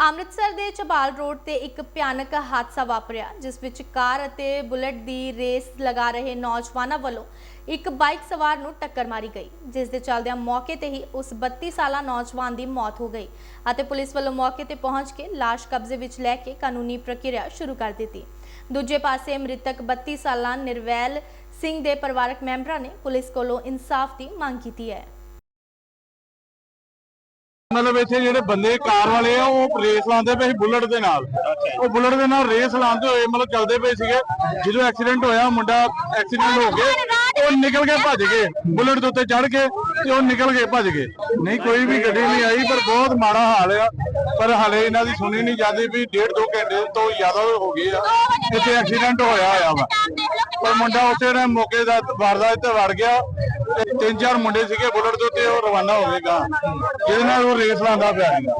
ਅੰਮ੍ਰਿਤਸਰ ਦੇ ਚਬਾਲ ਰੋਡ ਤੇ ਇੱਕ ਭਿਆਨਕ ਹਾਦਸਾ ਵਾਪਰਿਆ, ਜਿਸ ਵਿੱਚ ਕਾਰ ਅਤੇ ਬੁਲਟ ਦੀ ਰੇਸ ਲਗਾ ਰਹੇ ਨੌਜਵਾਨਾਂ ਵੱਲੋਂ ਇੱਕ ਬਾਈਕ ਸਵਾਰ ਨੂੰ ਟੱਕਰ ਮਾਰੀ ਗਈ, ਜਿਸ ਦੇ ਚੱਲਦਿਆਂ ਮੌਕੇ ਤੇ ਹੀ ਉਸ 32 ਸਾਲਾ ਨੌਜਵਾਨ ਦੀ ਮੌਤ ਹੋ ਗਈ ਅਤੇ ਪੁਲਿਸ ਵੱਲੋਂ ਮੌਕੇ ਤੇ ਪਹੁੰਚ ਕੇ ਲਾਸ਼ ਕਬਜ਼ੇ ਵਿੱਚ ਲੈ ਕੇ ਕਾਨੂੰਨੀ ਪ੍ਰਕਿਰਿਆ ਸ਼ੁਰੂ ਕਰ ਦਿੱਤੀ। ਦੂਜੇ ਪਾਸੇ ਮ੍ਰਿਤਕ 32 ਸਾਲਾ ਨਿਰਵੈਲ ਸਿੰਘ ਦੇ ਪਰਿਵਾਰਕ ਮੈਂਬਰਾਂ ਨੇ ਪੁਲਿਸ ਕੋਲੋਂ ਇਨਸਾਫ ਦੀ ਮੰਗ ਕੀਤੀ ਹੈ। ਮਤਲਬ ਇੱਥੇ ਜਿਹੜੇ ਬੰਦੇ ਕਾਰ ਵਾਲੇ ਆ, ਉਹ ਰੇਸ ਲਾਉਂਦੇ ਪਏ ਸੀ ਬੁਲਟ ਦੇ ਨਾਲ। ਉਹ ਬੁਲਟ ਦੇ ਨਾਲ ਰੇਸ ਲਾਉਂਦੇ ਹੋਏ ਮਤਲਬ ਚੱਲਦੇ ਪਏ ਸੀਗੇ। ਜਦੋਂ ਐਕਸੀਡੈਂਟ ਹੋਇਆ, ਮੁੰਡਾ ਐਕਸੀਡੈਂਟ ਹੋ ਕੇ ਉਹ ਨਿਕਲ ਕੇ ਭੱਜ ਗਏ। ਬੁਲਟ ਦੇ ਉੱਤੇ ਚੜ ਕੇ ਤੇ ਉਹ ਨਿਕਲ ਕੇ ਭੱਜ ਗਏ। ਨਹੀਂ, ਕੋਈ ਵੀ ਗੱਡੀ ਨਹੀਂ ਆਈ, ਪਰ ਬਹੁਤ ਮਾੜਾ ਹਾਲ ਆ। ਪਰ ਹਲੇ ਇਹਨਾਂ ਦੀ ਸੁਣੀ ਨਹੀਂ ਜਾਂਦੀ ਵੀ ਡੇਢ ਦੋ ਘੰਟੇ ਤੋਂ ਜ਼ਿਆਦਾ ਹੋ ਗਏ ਆ। ਇੱਥੇ ਐਕਸੀਡੈਂਟ ਹੋਇਆ ਹੋਇਆ ਵਾ। ਪਰ ਮੁੰਡਾ ਉੱਥੇ ਨੇ ਮੌਕੇ ਦਾ ਵਾਰਦਾਤ ਤੇ ਵੜ ਗਿਆ। ਤੇ ਤਿੰਨ ਚਾਰ ਮੁੰਡੇ ਸੀਗੇ, ਬੁਲਟ ਦੇ ਉੱਤੇ ਉਹ ਰਵਾਨਾ ਹੋਵੇਗਾ ਜਿਹਦੇ ਨਾਲ ਉਹ ਰੇਸ ਲਾਉਂਦਾ ਪਿਆ ਸੀਗਾ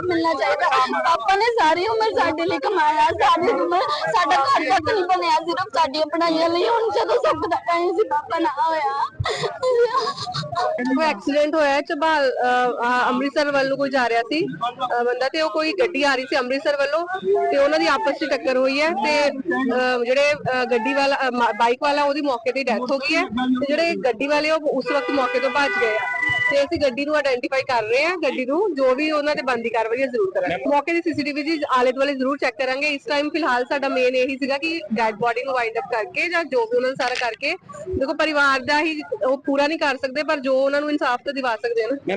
ਮਿਲਣਾ ਚਾਹੀਦਾ। ਪਾਪਾ ਨੇ ਸਾਰੀ ਉਮਰ ਸਾਡੇ ਲਈ ਕਮਾਇਆ, ਸਾਰੀ ਉਮਰ ਸਾਡਾ ਘਰ ਤੱਕ ਨਹੀਂ ਬਣਿਆ, ਸਿਰਫ ਸਾਡੀਆਂ ਪੜਾਈਆਂ ਲਈ। ਹੁਣ ਜਦੋਂ ਸਭ ਦਾ ਟਾਈਮ ਸੀ, ਪਾਪਾ ਨਾ ਹੋਇਆ। ਕੋਈ ਐਕਸੀਡੈਂਟ ਹੋਇਆ ਹੈ? ਚਬਾਲ ਅੰਮ੍ਰਿਤਸਰ ਵੱਲ ਨੂੰ ਕੋਈ ਜਾ ਰਿਹਾ ਸੀ? ਅਹ, ਬੰਦਾ ਤੇ ਉਹ ਕੋਈ ਗੱਡੀ ਆ ਰਹੀ ਸੀ ਅੰਮ੍ਰਿਤਸਰ ਵੱਲੋਂ ਤੇ ਉਹਨਾਂ ਦੀ ਆਪਸ ਚ ਟੱਕਰ ਹੋਈ ਹੈ ਤੇ ਅਹ, ਜਿਹੜੇ ਅਹ, ਗੱਡੀ ਵਾਲਾ ਬਾਈਕ ਵਾਲਾ ਉਹਦੀ ਮੌਕੇ ਤੇ ਡੈਥ ਹੋ ਗਈ ਹੈ ਤੇ ਜਿਹੜੇ ਗੱਡੀ ਵਾਲੇ ਉਹ ਉਸ ਵਕਤ ਮੌਕੇ ਤੋਂ ਭੱਜ ਗਏ ਆ। ਤੇ ਅਸੀਂ ਗੱਡੀ ਨੂੰ ਆਇਡੈਂਟੀਫਾਈ ਕਰ ਰਹੇ ਹਾਂ ਗੱਡੀ ਨੂੰ ਜੋ ਵੀ ਉਹਨਾਂ ਤੇ ਬੰਦੀ ਕਾਰਵਾਈ ਹੈ ਜ਼ਰੂਰ ਕਰਾਂਗੇ। ਮੌਕੇ ਦੀ ਸੀਸੀਟੀਵੀ ਜੀ ਆਲੇ ਦੁਆਲੇ ਜ਼ਰੂਰ ਚੈੱਕ ਕਰਾਂਗੇ। ਇਸ ਟਾਈਮ ਫਿਲਹਾਲ ਸਾਡਾ ਮੇਨ ਇਹੀ ਸੀਗਾ ਕਿ ਡੈਡ ਬੋਡੀ ਨੂੰ ਵਾਈਂਡ ਅਪ ਕਰਕੇ ਜਾਂ ਜੋ ਵੀ ਉਹਨਾਂ ਨੂੰ ਸਾਰਾ ਕਰਕੇ ਦੇਖੋ ਪਰਿਵਾਰ ਦਾ ਹੀ ਉਹ ਪੂਰਾ ਨਹੀਂ ਕਰ ਸਕਦੇ ਪਰ ਜੋ ਉਹਨਾਂ ਨੂੰ ਇਨਸਾਫ ਤਾਂ ਦਿਵਾ ਸਕਦੇ ਹਨ